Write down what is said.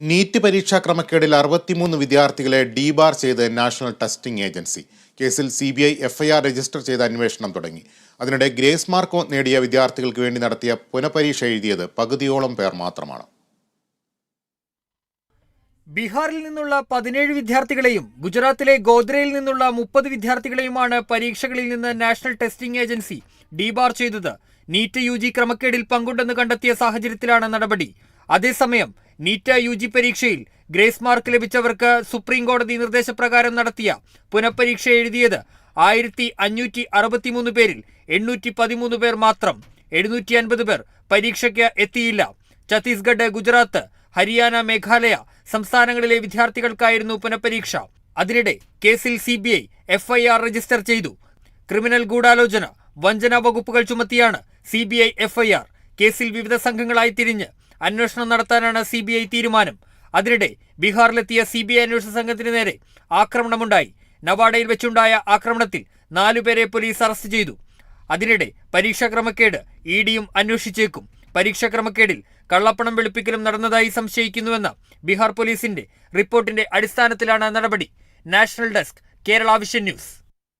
NEET പരീക്ഷാ ക്രമക്കേടിൽ അറുപത്തിമൂന്ന് വിദ്യാർത്ഥികളെ ഡീബാർ ചെയ്ത് നാഷണൽ ടെസ്റ്റിംഗ് ഏജൻസി. കേസിൽ C B I FIR register ചെയ്ത് അന്വേഷണം തുടങ്ങി. അതിനിടെ ഗ്രേസ് മാർക്ക് നേടിയ വിദ്യാർത്ഥികൾക്ക് വേണ്ടി നടത്തിയ പുനഃപരീക്ഷ എഴുതിയത് പകുതിയോളം പേർ മാത്രമാണ്. ബീഹാറിൽ നിന്നുള്ള പതിനേഴ് വിദ്യാർത്ഥികളെയും ഗുജറാത്തിലെ ഗോദ്രയിൽ നിന്നുള്ള മുപ്പത് വിദ്യാർത്ഥികളെയുമാണ് പരീക്ഷകളിൽ നിന്ന് നാഷണൽ ടെസ്റ്റിംഗ് ഏജൻസി ഡീബാർ ചെയ്തത്. നീറ്റ് യു ജി ക്രമക്കേടിൽ പങ്കുണ്ടെന്ന് കണ്ടെത്തിയ സാഹചര്യത്തിലാണ് നടപടി. അതേസമയം നീറ്റ യു ജി പരീക്ഷയിൽ ഗ്രേസ് മാർക്ക് ലഭിച്ചവർക്ക് സുപ്രീം കോടതി നിർദ്ദേശപ്രകാരം നടത്തിയ പുനഃപരീക്ഷ എഴുതിയത് ആയിരത്തി അഞ്ഞൂറ്റി അറുപത്തിമൂന്ന് പേരിൽ എണ്ണൂറ്റി പതിമൂന്ന് പേർ മാത്രം. എഴുന്നൂറ്റി അൻപത് പേർ പരീക്ഷയ്ക്ക് എത്തിയില്ല. ഛത്തീസ്ഗഡ് ഗുജറാത്ത് ഹരിയാന മേഘാലയ സംസ്ഥാനങ്ങളിലെ വിദ്യാർത്ഥികൾക്കായിരുന്നു പുനഃപരീക്ഷ. അതിനിടെ കേസിൽ C B I FIR register ചെയ്തു. ക്രിമിനൽ ഗൂഢാലോചന വഞ്ചന വകുപ്പുകൾ ചുമത്തിയാണ് സി ബി ഐ എഫ്ഐആർ. കേസിൽ വിവിധ സംഘങ്ങളായി തിരിഞ്ഞ് അന്വേഷണം നടത്താനാണ് സി ബി ഐ തീരുമാനം. അതിനിടെ ബീഹാറിലെത്തിയ സി ബി ഐ അന്വേഷണ സംഘത്തിന് നേരെ ആക്രമണമുണ്ടായി. നവാഡയിൽ വെച്ചുണ്ടായ ആക്രമണത്തിൽ നാലുപേരെ പോലീസ് അറസ്റ്റ് ചെയ്തു. അതിനിടെ പരീക്ഷാക്രമക്കേട് ഇ ഡിയും അന്വേഷിച്ചേക്കും. പരീക്ഷാക്രമക്കേടിൽ കള്ളപ്പണം വെളുപ്പിക്കലും നടന്നതായി സംശയിക്കുന്നുവെന്ന ബീഹാർ പോലീസിന്റെ റിപ്പോർട്ടിന്റെ അടിസ്ഥാനത്തിലാണ് നടപടി. National desk Kerala vision news.